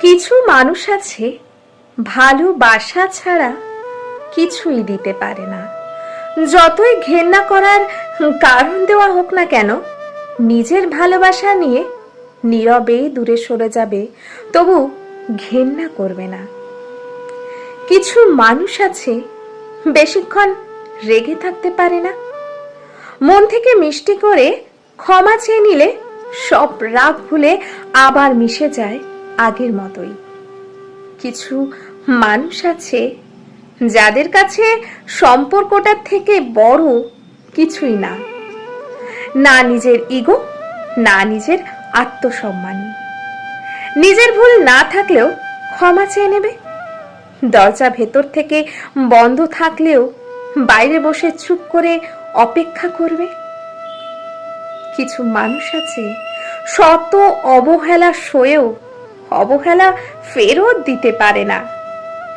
কিছু মানুষ আছে ভালোবাসা ছাড়া কিছুই দিতে পারে না। যতই ঘেন্না করার কারণ দেওয়া হোক না কেন, নিজের ভালোবাসা নিয়ে নীরবে দূরে সরে যাবে, তবু ঘেন্না করবে না। কিছু মানুষ আছে, বেশিক্ষণ রেগে থাকতে পারে না। মন থেকে মিষ্টি করে ক্ষমা চেয়ে নিলে সব রাগ ভুলে আবার মিশে যায়। আগের মতোই। কিছু মানুষ আছে যাদের কাছে সম্পর্কটার থেকে বড় কিছুই না। না নিজের ইগো না নিজের আত্মসম্মান। নিজের ভুল না থাকলেও ক্ষমা চেয়ে নেবে। দরজা ভেতর থেকে বন্ধ থাকলেও বাইরে বসে চুপ করে অপেক্ষা করবে। কিছু মানুষ আছে, শত অবহেলা সয়েও অবহেলা ফেরত দিতে পারে না।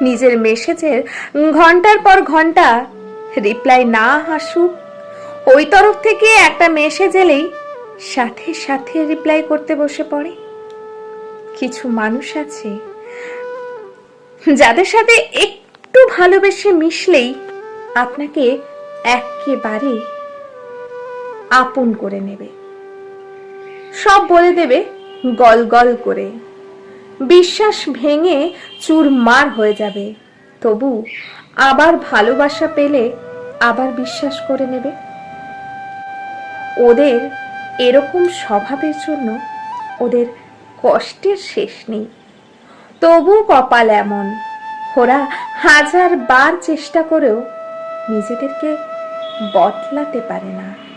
নিজের মেসেজের ঘণ্টার পর ঘণ্টা রিপ্লাই না হাসুক। ওই তরফ থেকে একটা মেসেজ এলেই সাথে সাথে রিপ্লাই করতে বসে পড়ে। কিছু মানুষ আছে যাদের সাথে একটু ভালোবেসে মিশলেই আপনাকে একেবারে আপন করে নেবে। সব বলে দেবে গল গল করে। বিশ্বাস ভেঙে চুরমার হয়ে যাবে। তবু আবার ভালোবাসা পেলে আবার বিশ্বাস করে নেবে। ওদের এরকম স্বভাবের জন্য ওদের কষ্টের শেষ নেই। তবু কপাল এমন। ওরা হাজার বার চেষ্টা করেও নিজেদেরকে বদলাতে পারে না।